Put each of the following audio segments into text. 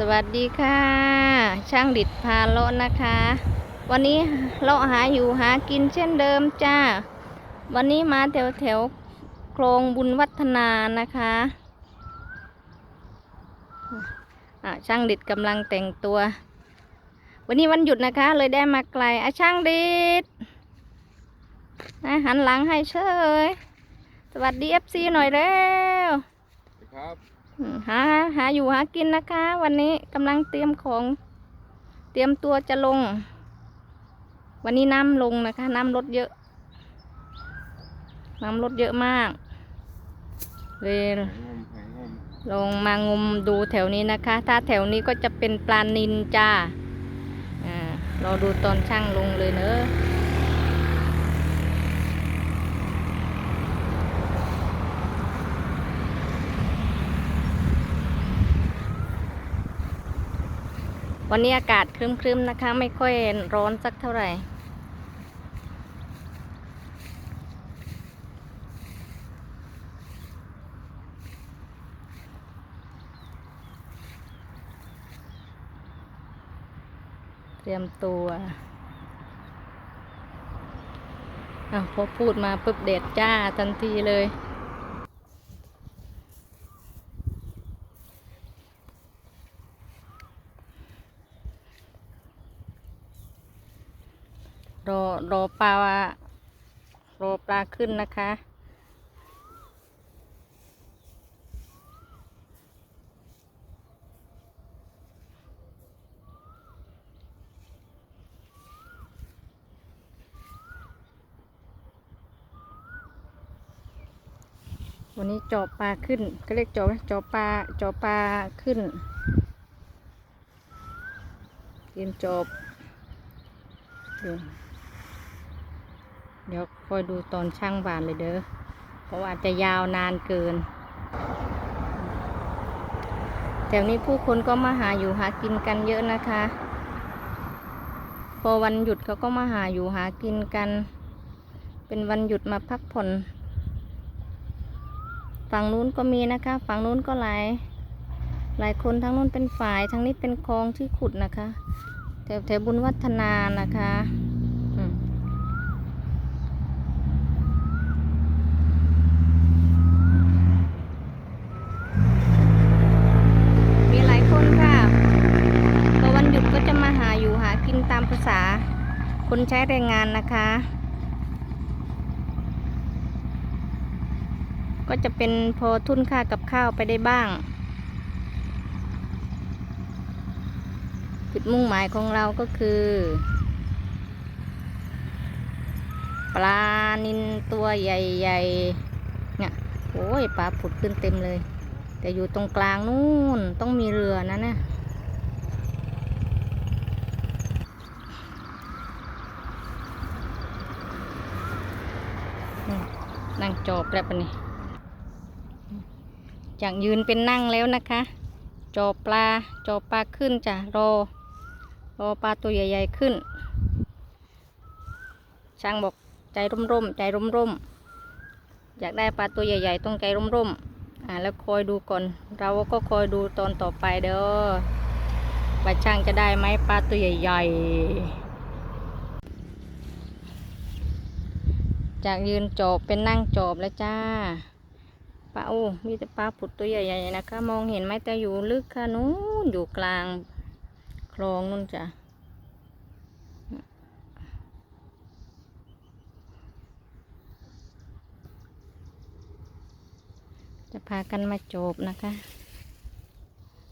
สวัสดีค่ะ ช่างดิดพาเลาะนะคะ วันนี้เลาะหาอยู่หากินเช่นเดิมจ้า วันนี้มาแถวแถวโครงบุญวัฒนานะคะอะช่างดิดกำลังแต่งตัว วันนี้วันหยุดนะคะ เลยได้มาไกลอะช่างดิดอะหันหลังให้เชยสวัสดีเอฟซีหน่อยเร็วครับ หาหาอยู่หากินนะคะ วันนี้กำลังเตรียมของ เตรียมตัวจะลง วันนี้น้ำลงนะคะ น้ำลดเยอะ น้ำลดเยอะมากเลยลงมางมดูแถวนี้นะคะ ถ้าแถวนี้ก็จะเป็นปลานินจ้าอ่ารอดูตอนช่างลงเลยเนอะ วันนี้อากาศครึ้มๆนะคะ ไม่ค่อยร้อนสักเท่าไหร่ เตรียมตัวอะพอพูดมาปุ๊บเด็ดจ้าทันทีเลย รอปลารอปลาขึ้นนะคะ วันนี้จอบปลาขึ้นก็เรียกจอบไหมจอบปลาจอบปลาขึ้นเตรียมจอบเดี๋ยว เดี๋ยวคอยดูตอนช่างบานเลยเด้อ เพราะอาจจะยาวนานเกิน แถวนี้ผู้คนก็มาหาอยู่หากินกันเยอะนะคะ พอวันหยุดเขาก็มาหาอยู่หากินกัน เป็นวันหยุดมาพักผ่อน ฝั่งนู้นก็มีนะคะ ฝั่งนู้นก็หลาย หลายคนทั้งนู้นเป็นฝ่ายทั้งนี้เป็นคลองที่ขุดนะคะ แถวแถวบุญวัฒนานะคะอืมมีหลายคนค่ะพอวันหยุดก็จะมาหาอยู่หากินตาม ภาษาคนใช้แรงงานนะคะ ก็จะเป็นพอทุนค่ากับข้าวไปได้บ้าง จุดมุ่งหมายของเราก็คือ ปลานินตัวใหญ่ๆ เนี่ยโอ้ยปลาผุดขึ้นเต็มเลย แต่อยู่ตรงกลางนู่นต้องมีเรือนะเนี่ย นี่ นั่งจอบแล้วปะนี่จากยืนเป็นนั่งแล้วนะคะ จอปลาจอปลาขึ้นจ้ะรอรอปลาตัวใหญ่ๆขึ้น ช่างบอกใจร่มๆใจร่มๆอยากได้ปลาตัวใหญ่ ๆต้องใจร่มๆอ่าแล้วคอยดูก่อน เราก็คอยดูตอนต่อไปเด้อว่าช่างจะได้ไหมปลาตัวใหญ่ๆ จากยืนจอบเป็นนั่งจอบแล้วจ้าปลาโอ้มีแต่ปลาผุดตัวใหญ่ๆนะคะ มองเห็นไหมแต่อยู่ลึกค่ะนู้นอยู่กลางคลองนู่นจ้ะจะพากันมาจบนะคะ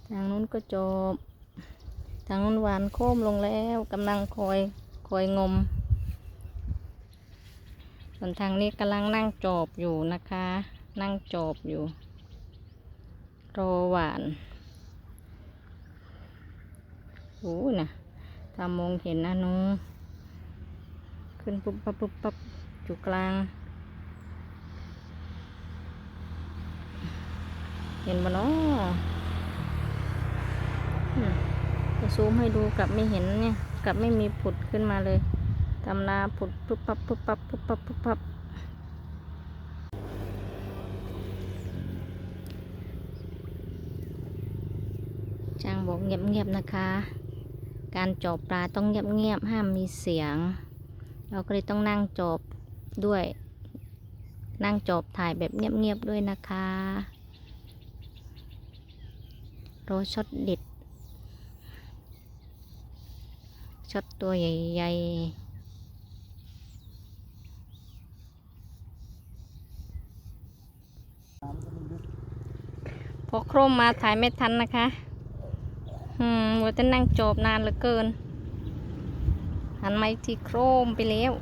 ทางนู้นก็จบ ทางนู้นหวานโค้มลงแล้วกำลังคอยคอยงม ส่วนทางนี้กำลังนั่งจอบอยู่นะคะ นั่งจอบอยู่รอหวานโอ้นะถ้ามองเห็นนะหนูขึ้นปุ๊บปั๊บปุ๊บปั๊บอยู่กลาง เห็นบ่เนาะอืมจะซูมให้ดูกลับไม่เห็นเนี่ย กลับไม่มีผุดขึ้นมาเลย ตำนาผุดปุ๊บปั๊บปุ๊บปั๊บปุ๊บปั๊บปุ๊บปั๊บช่างบอกเงียบๆนะคะ การจอบปลาต้องเงียบๆห้ามมีเสียง เราก็เลยต้องนั่งจอบด้วย นั่งจอบถ่ายแบบเงียบๆด้วยนะคะรอช็อตเด็ดช็อตตัวใหญ่ๆ พอโครมมาถ่ายไม่ทันนะคะอืมวัวจะนั่งจอบนานเหลือเกิน หันมาอีกทีโครมไปแล้ว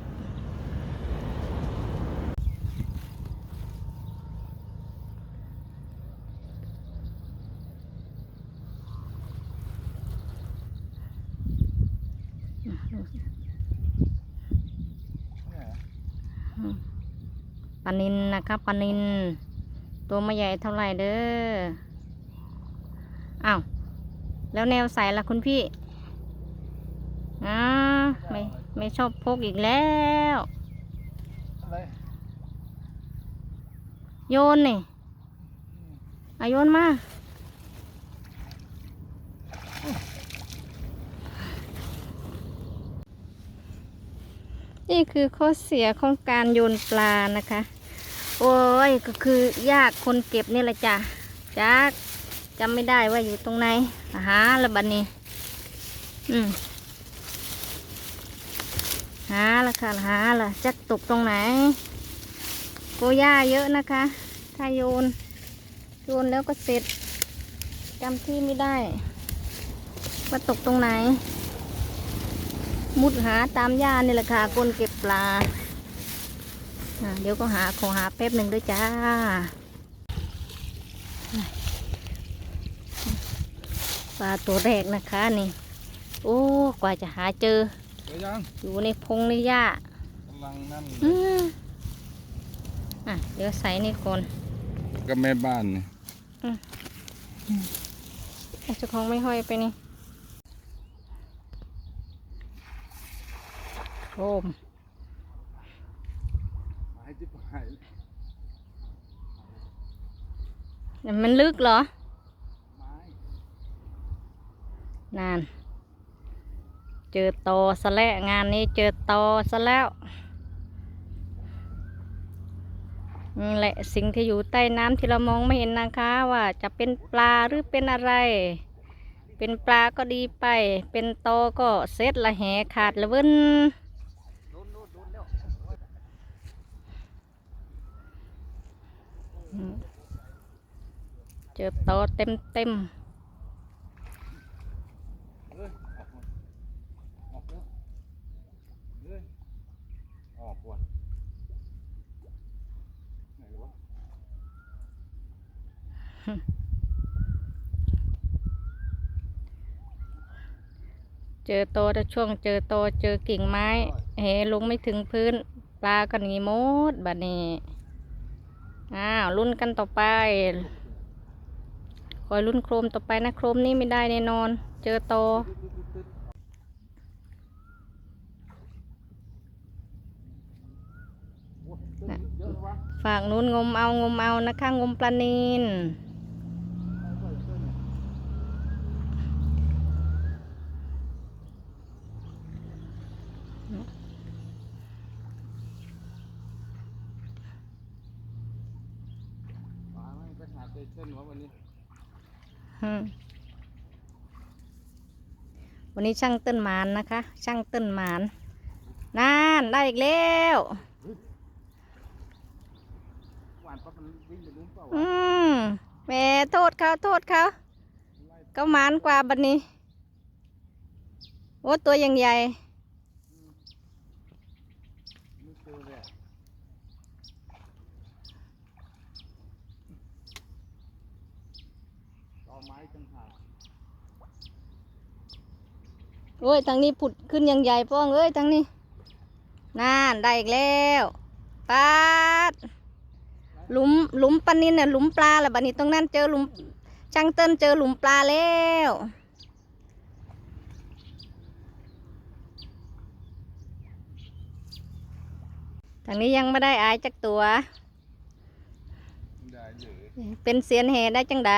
ปลานินนะครับปลานิน ตัวไม่ใหญ่เท่าไหร่เด้ออ้าวแล้วแนวใสล่ะคุณพี่อ่าไม่ไม่ชอบพกอีกแล้วโยนนี่อาโยนมานี่คือข้อเสียของการโยนปลานะคะ โอ้ยก็คือยากคนเก็บนี่แหละจ้ะจักจำไม่ได้ว่าอยู่ตรงไหนอาหาละบัดนนี้ อืมหาละค่ะหาละจักตกตรงไหนโกย่าเยอะนะคะ ถ้าโยน โยนแล้วก็เสร็จจำที่ไม่ได้ว่าตกตรงไหน มุดหาตามหญ้านี่แหละค่ะคนเก็บปลา เดี๋ยวก็หาขอหาแป๊บหนึ่งด้วยจ้า ปลาตัวแรกนะคะนี่ โอ้ กว่าจะหาเจอเดี๋ยวยังอยู่ในพงในหญ้ากำลังนั่นอืมอะ เดี๋ยวใส่นี่ก่อนกับแม่บ้านนี่ไอ้เจ้าของไม่ห้อยไปนี่โอม หายจิบหาย แต่ มันลึกเหรอ นาน เจอตอซะแล้วงานนี้เจอตอซะแล้วนี่แหละสิ่งที่อยู่ใต้น้ำที่เรามองไม่เห็นนะคะว่าจะเป็นปลาหรือเป็นอะไร เป็นปลาก็ดีไป เป็นตอก็เซ็ตละแหขาดละเว้นอืม เจอตเต็มเต็มเอ้ยอกกวนวะเจอโตแต่ช่วงเจอโตเจอกิ่งไม้เหลงไม่ถึงพื้น ปลาก็หนีหมดบัดนี้ อ้าวลุ้นกันต่อไป อยรุ่นโครมต่อไปนะโครมนี่ไม่ได้แน่นอน เจอโตอฝากนู้นงมเอางมเอานะคะงมปลานิน ปลาไม่ไปหาเจเช่นวะวันนี้ อืม วันนี้ช่างต้นหมานนะคะ ช่างต้นหมานนานได้อีกแล้วหวานปั๊บมันวิ่งไปนู้นเปล่าวะอืมแม่โทษเขาโทษเขาก็หมานกว่าบัดนี้ โอ้ตัวยังใหญ่ ไม่เจอเลยอะต่อไม้จังหาก โอ้ยทางนี้ผุดขึ้นยังใหญ่ป้องเอ้ยทางนี้นานได้อีกแล้วปาดหลุมหลุมปลานินน่ะหลุมปลาแหละบัดนี้ตรงนั้นเจอหลุมช่างเต้นเจอหลุมปลาแล้วทางนี้ยังไม่ได้อายจักตัวไม่ได้เลยเป็นเสียนแห่ได้จังได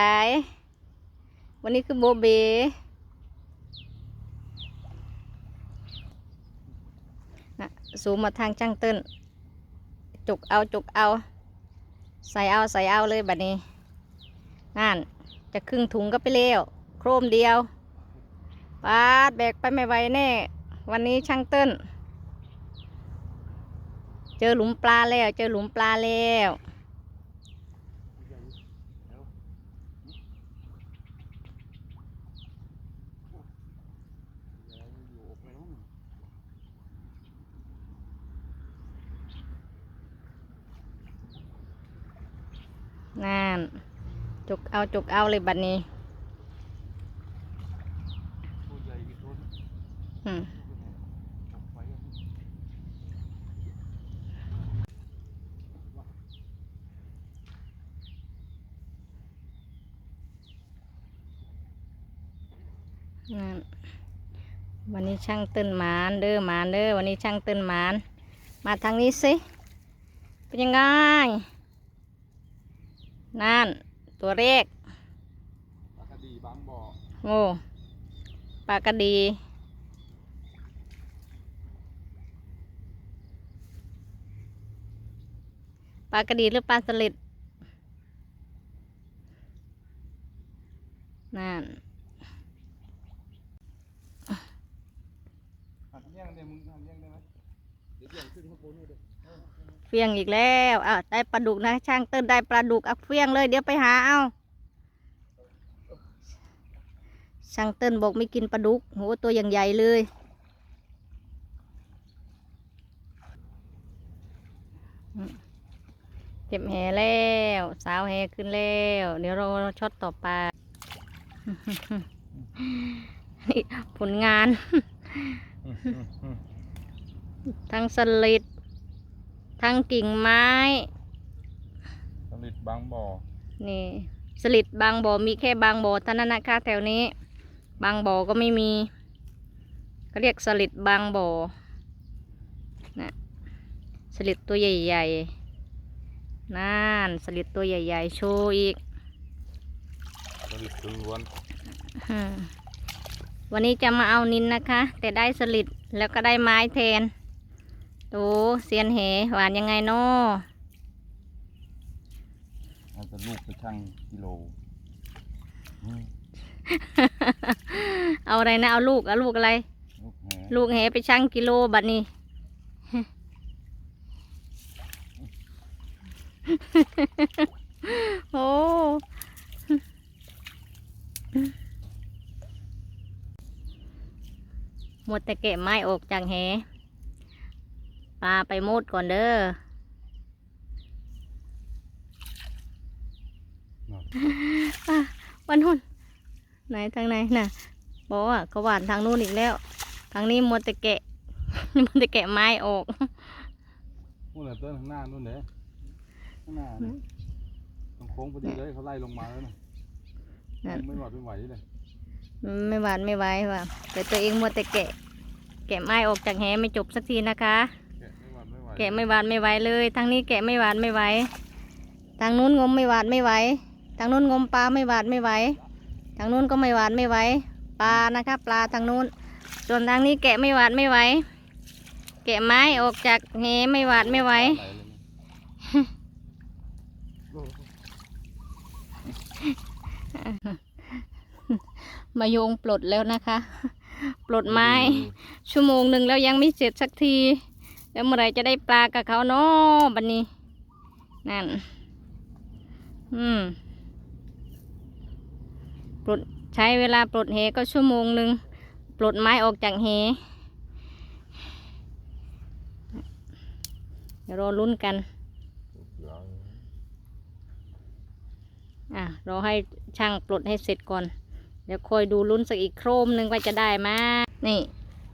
วันนี้คือโบเบนะ สูงมาทางจ้างเติ้น จุกเอาจุกเอา ใส่เอาใส่เอาเลยแบบนี้นั่นจะครึ่งถุงก็ไปเร็วโครมเดียวปาดแบกไปไม่ไหวแน่ วันนี้ช่างเติ้น เจอหลุมปลาแล้ว เจอหลุมปลาแล้ว อยู่อกไปแล้ว นั่น จุกเอาจุกเอาเลยบัดนี้ตัวใหญ่อีกตัวนึงอืมออกไปอะนั่นวันนี้ช่างเติ้นหมานเด้อหมานเด้อวันนี้ช่างเติ้นหมาน มาทางนี้สิเป็นยังไงนั่น ตัวเลขปลากระดีบางบ่อโอ้ปลากระดี ปลากระดีหรือปลาสลิดนั่นหันเลี้ยงเนี่ยมึงหันเลี้ยงได้ไหมเดี๋ยวเลี้ยงขึ้นข้างบนนี่เด้อ เฟียงอีกแล้วอ้าได้ปลาดุกนะ ช่างเติ้นได้ปลาดุกเอาเฟียงเลยเดี๋ยวไปหาเอาช่างเติ้นบอกไม่กินปลาดุกโหตัวอย่างใหญ่เลยเก็บแหแล้ว สาวแหขึ้นแล้ว เดี๋ยวเราช็อตต่อไปนี่ผลงาน ทั้งสลิด ทั้งกิ่งไม้ สลิดบางบ่อนี่ สลิดบางบ่อมีแค่บางบ่อเท่านั้นนะคะแถวนี้ บางบ่อก็ไม่มีเขาเรียกสลิดบางบ่อนะสลิดตัวใหญ่ ๆนั่นสลิดตัวใหญ่ ๆ โชว์อีกสลิดล้วนอืมวันนี้จะมาเอานินนะคะ แต่ได้สลิดแล้วก็ได้ไม้แทน โตเซียนเหหวานยังไงน้อเราจะลูกไปชั่งกิโลอืมเอาอะไรนะเอาลูกเอาลูกอะไร ลูกแหลูกแหไปชั่งกิโลบัดนี้ โอ้หมดแต่เก็บไม้ออกจากแหป ลาไปมุดก่อนเด้ออะวันหุ่นไหนทางไหนน่ะบอกว่าเขาหวานทางนู้นอีกแล้ว ทางนี้หมดแต่แกะหมดแต่แกะไม้ออกนู่นแหละต้นข้างหน้านู่นเลยข้างหน้านี่ตรงโค้งพอดีเลยเขาไล่ลงมาแล้วนะนั่นไม่หวัดไม่ไหวเลยไม่หวานไม่ไหวว่ะแต่ตัวเองหมดแต่แกะ แกะไม้ออกจากแหไม่จบสักทีนะคะ แกะไม่หวัดไม่ไหวแกะไม่หวานไม่ไหวเลย ทางนี้แกะไม่หวานไม่ไหวทางนู้นงมไม่หวานไม่ไหวทางนู้นงมปลาไม่หวานไม่ไหวทางนู้นก็ไม่หวานไม่ไหวปลานะคะปลาทางนู้น ส่วนทางนี้แกะไม่หวานไม่ไหวแกะไม้ออกจากแหไม่หวานไม่ไหวไหลเลยนะโอ้โหมาโยงปลดแล้วนะคะ ปลดไม้ ชั่วโมงหนึ่งแล้วยังไม่เสร็จสักที แล้วเมื่อไรจะได้ปลากับเขาเนาะบันนี้ นั่น อืมปลดใช้เวลาปลดเหก็ชั่วโมงหนึ่งปลดไม้ออกจากเหเดี๋ยวรอลุ้นกันอะรอให้ช่างปลดให้เสร็จก่อน เดี๋ยวคอยดูลุ้นสักอีกโครมหนึ่งว่าจะได้ไหมานี่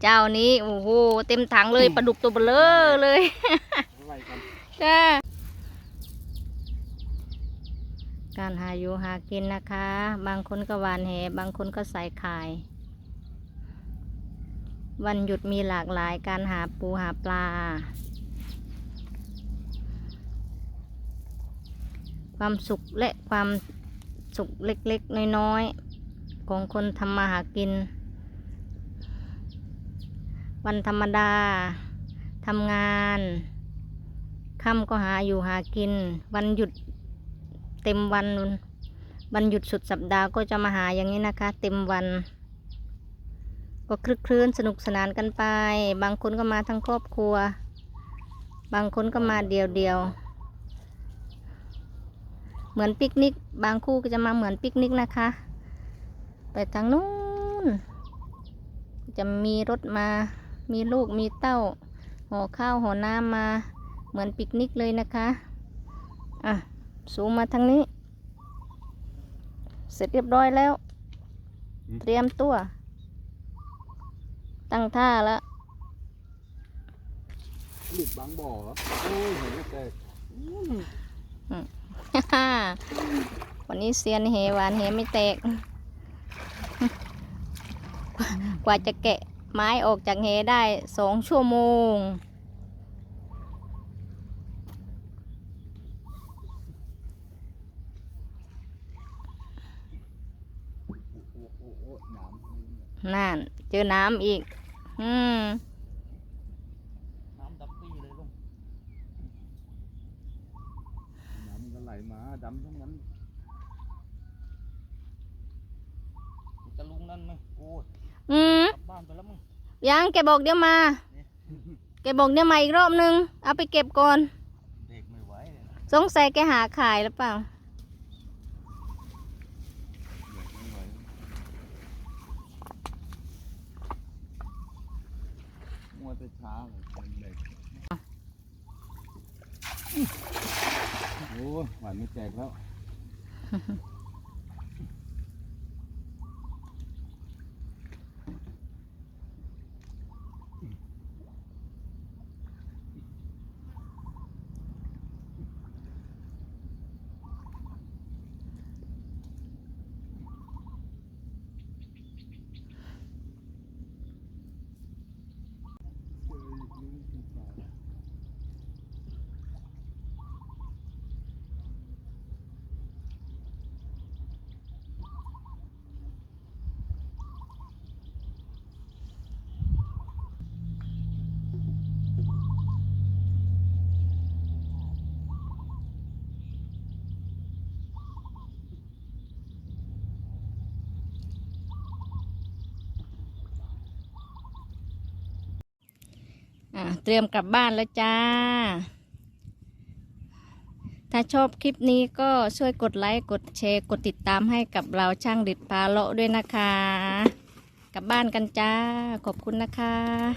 เจ้านี้โอ้โหเต็มถังเลยปลาดุกตัวเบลอเลยไล่กันจ้าการหาอยู่หากินนะคะ บางคนก็หวานแหบางคนก็ใส่ขาย วันหยุดมีหลากหลายการหาปูหาปลา ความสุขและความสุขเล็กๆ น้อยๆ ของคนทำมาหากิน วันธรรมดาทำงานค่ำก็หาอยู่หากิน วันหยุดเต็มวันวันหยุดสุดสัปดาห์ก็จะมาหาอย่างนี้นะคะ เต็มวัน ก็คลึกคลื้นสนุกสนานกันไป บางคนก็มาทั้งครอบครัว บางคนก็มาเดียวเดียวเหมือนปิกนิก บางคู่ก็จะมาเหมือนปิกนิกนะคะ ไปทางนู้นจะมีรถมา มีลูกมีเต้าห่อข้าวห่อน้ำมาเหมือนปิกนิกเลยนะคะอะสูงมาทางนี้ เสร็จเรียบร้อยแล้ว เตรียมตัว ตั้งท่าแล้วหลุดบางบ่อเหรอโอ้ยเห็นแต่วันนี้เซียนเหหวานเหไม่แตก กว่าจะแกะ ไม้ออกจากเหได้สองชั่วโมงโอ้โอ้โอ้โอ้หนามนั่น เจอน้ำอีก อืมน้ำดำปีเลยลุงน้ำมันก็ไหลมาดำทั้งนั้นจะลุงนั่นไหมโอ้ยอืมกลั บบ้านไปแล้วมั้งยังแกบอกเดี๋ยวมา แกบอกเดี๋ยวมาอีกรอบนึง เอาไปเก็บก่อน เด็กไม่ไหวเลยนะสงสัยแกหาขายหรือเปล่า เด็กไม่ไหวมัวแต่ช้าเลยเป็นเด็กโอ้ยหวานไม่แจกแล้ว อะเตรียมกลับบ้านแล้วจ้า ถ้าชอบคลิปนี้ก็ช่วยกดไลค์ กดแชร์ กดติดตามให้กับเราช่างดิดพาเลาะด้วยนะคะ กลับบ้านกันจ้า ขอบคุณนะคะ